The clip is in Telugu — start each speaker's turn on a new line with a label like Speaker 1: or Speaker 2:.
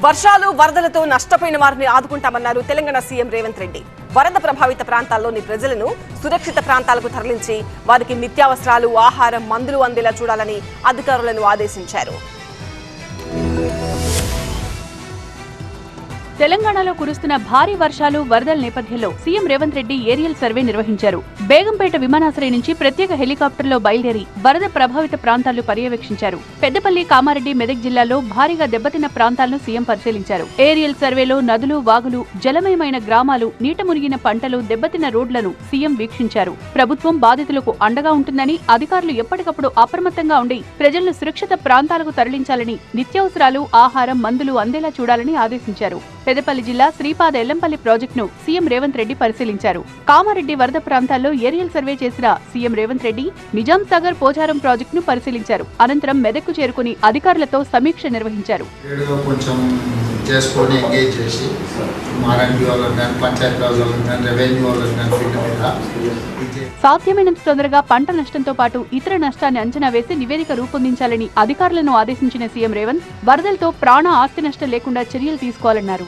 Speaker 1: వర్షాలు వరదలతో నష్టపోయిన వారిని ఆదుకుంటామన్నారు తెలంగాణ సీఎం రేవంత్ రెడ్డి. వరద ప్రభావిత ప్రాంతాల్లోని ప్రజలను సురక్షిత ప్రాంతాలకు తరలించి వారికి నిత్యావసరాలు ఆహారం మందులు అందేలా చూడాలని అధికారులను ఆదేశించారు.
Speaker 2: తెలంగాణలో కురుస్తున్న భారీ వర్షాలు వరదల నేపథ్యంలో CM Revanth Reddy aerial survey నిర్వహించారు. బేగంపేట విమానాశ్రయం నుంచి ప్రత్యేక హెలికాప్టర్లో బయలుదేరి వరద ప్రభావిత ప్రాంతాలు పర్యవేక్షించారు. పెద్దపల్లి కామారెడ్డి మెదక్ జిల్లాలో భారీగా దెబ్బతిన్న ప్రాంతాలను సీఎం పరిశీలించారు. ఏరియల్ సర్వేలో నదులు వాగులు జలమయమైన గ్రామాలు నీట మునిగిన పంటలు దెబ్బతిన్న రోడ్లను సీఎం వీక్షించారు. ప్రభుత్వం బాధితులకు అండగా ఉంటుందని అధికారులు ఎప్పటికప్పుడు అప్రమత్తంగా ఉండి ప్రజలను సురక్షిత ప్రాంతాలకు తరలించాలని నిత్యావసరాలు ఆహారం మందులు అందేలా చూడాలని ఆదేశించారు. పెదపల్లి జిల్లా శ్రీపాద ఎల్లంపల్లి ప్రాజెక్టును సీఎం రేవంత్ రెడ్డి పరిశీలించారు. కామారెడ్డి వరద ప్రాంతాల్లో ఏరియల్ సర్వే చేసిన సీఎం రేవంత్ రెడ్డి నిజాం సాగర్ పోచారం ప్రాజెక్టును పరిశీలించారు. అనంతరం మెదక్కు చేరుకుని అధికారులతో సమీక్ష నిర్వహించారు.
Speaker 3: చేసుకొని ఎంగేజ్ చేసి మారండి వాళ్ళని కానీ పంచాయతీ రాజ్ వాళ్ళని కానీ రెవెన్యూ వాళ్ళని కానీ ఫీల్డ్ మీద
Speaker 2: సాధ్యమైనంత తొందరగా పంట నష్టంతో పాటు ఇతర నష్టాన్ని అంచనా వేసి నివేదిక రూపొందించాలని అధికారులను ఆదేశించిన సీఎం రేవంత్ వరదలతో ప్రాణ ఆస్తి నష్టం లేకుండా చర్యలు తీసుకోవాలన్నారు.